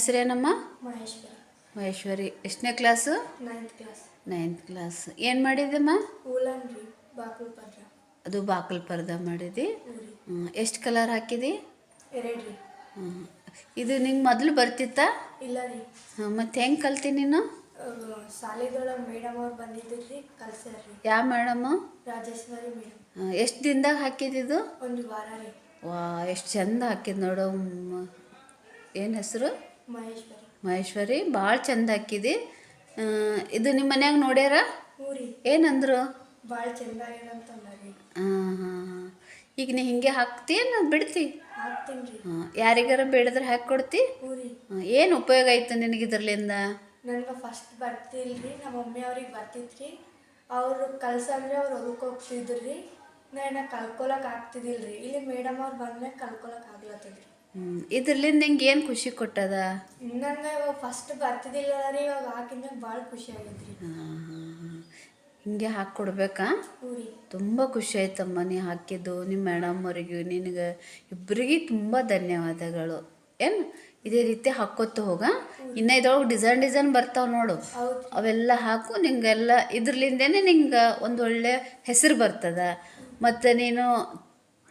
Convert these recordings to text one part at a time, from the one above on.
ಹೆಸರೇನಮ್ಮ? ಮಹೇಶ್ವರ. ಮಹೇಶ್ವರಿ. ಎಷ್ಟನೇ class ninth class ninth class ಏನು ಮಾಡಿದ್ದಮ್ಮ ಬಾಕಲ್ ಅದು ಬಾಕಲ್ ಪರ್ದ ಮಾಡಿದಿ ಎಷ್ಟು ಕಲರ್ ಹಾಕಿದಿ? ಎರಡು ರೀ ಹ್ಮ್. ಇದು ನಿಂಗೆ ಮೊದಲು ಬರ್ತಿತ್ತಾ? ಇಲ್ಲ ರೀ. ಮತ್ತು ಹೆಂಗೆ ಕಲ್ತಿ ನೀನು? ಮೇಡಮ್ ಅವ್ರು ಬಂದಿದ್ರು ರೀ ಕಲ್ಸ್ಯಾರ ರೀ ಯಾವ ಮೇಡಮು? ರಾಜೇಶ್ವರಿ ಮೇಡಮ್. ಎಷ್ಟು ದಿನದಾಗ ಹಾಕಿದ್ದಿದು ಒಂದು ವಾರ ರೀ. ವಾ ಎಷ್ಟು ಚಂದ ಹಾಕಿದ್ ನೋಡು. ಏನು ಹೆಸರು? ಮಹೇಶ್ವರಿ. ಭಾಳ ಚಂದ ಹಾಕಿದಿ ಇದು ನಿಮ್ಮ ಮನ್ಯಾಗ ನೋಡ್ಯಾರ? ಏನಂದ್ರು? ಭಾಳ ಚಂದ ಹಾಂ ಹಾಂ. ಈಗ ನೀ ಹಿಂಗೆ ಹಾಕ್ತೀಯೇನು ಬಿಡ್ತಿ? ಹಾಕ್ತೀನಿ ರೀ. ಹಾಂ ಯಾರಿಗಾರ ಬೇಡಿದ್ರೆ ಹಾಕಿ ಕೊಡ್ತಿ? ಏನು ಉಪಯೋಗ ಆಯ್ತು ನಿನಗೆ ಇದರ್ಲಿಂದ? ನನಗೆ ಫಸ್ಟ್ ಬರ್ತಿಲ್ಲ ರೀ ನಮ್ಮ ಮಮ್ಮಿ ಅವ್ರಿಗೆ ಬರ್ತಿದ್ರಿ ಅವರು ಕಲ್ಸಂದ್ರೆ ಅವ್ರು ಹೊರಕ್ಕೆ ಹೋಗ್ತಿದ್ರು. ರೀ ನಾನು ಕಲ್ಕೊಳಕ್ ಆಗ್ತಿದಿಲ್ರಿ. ಇಲ್ಲಿ ಮೇಡಮ್ ಅವ್ರು ಬಂದ್ಮೇಲೆ ಕಲ್ಕೊಳಕ್ ಆಗ್ಲತ್ತದ ರೀ ಇದರ್ಲಿಂದ ನಿಂಗೆ ಏನು ಖುಷಿ ಕೊಟ್ಟದ? ನಂಗೆ ಇವಾಗ ಫಸ್ಟ್ ಬರ್ತಿದ್ದಿಲ್ಲ ರೀ ಇವಾಗ ಹಾಕಿದ್ಮೇಲೆ ಭಾಳ ಖುಷಿ ಆಗೈತ್ರಿ ಹಿಂಗೆ ಹಾಕಿ ಕೊಡ್ಬೇಕಾ ತುಂಬ ಖುಷಿ ಆಯ್ತಮ್ಮ ನೀ ಹಾಕಿದ್ದು ನಿಮ್ಮ ಮೇಡಮ್ ಅವರಿಗೂ ನಿನಗೆ ಇಬ್ಬರಿಗೆ ತುಂಬ ಧನ್ಯವಾದಗಳು. ಏನು? ಇದೇ ರೀತಿ ಹಾಕೋತ ಹೋಗ? ಇನ್ನ ಇದ್ರೊಳಗೆ ಡಿಸೈನ್ ಡಿಸೈನ್ ಬರ್ತಾವೆ ನೋಡು. ಅವೆಲ್ಲ ಹಾಕು ನಿಂಗೆಲ್ಲ ಇದ್ರಲಿಂದೇ ನಿಂಗೆ ಒಂದು ಒಳ್ಳೆ ಹೆಸರು ಬರ್ತದ. ಮತ್ತು ನೀನು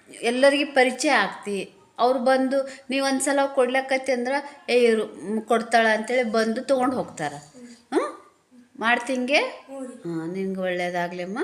ಎಲ್ಲರಿಗೆ ಪರಿಚಯ ಆಗ್ತಿ. ಅವ್ರು ಬಂದು ನೀವು ಒಂದು ಸಲ ಕೊಡ್ಲಕ್ಕತ್ತಿ ಅಂದ್ರೆ ಏ ಇರು ಕೊಡ್ತಾಳೆ ಅಂತೇಳಿ ಬಂದು ತೊಗೊಂಡು ಹೋಗ್ತಾರೆ. ಹ್ಞೂ ಮಾಡ್ತಿಂಗೆ? ಹಾಂ ನಿನ್ಗೆ ಒಳ್ಳೇದಾಗ್ಲಮ್ಮ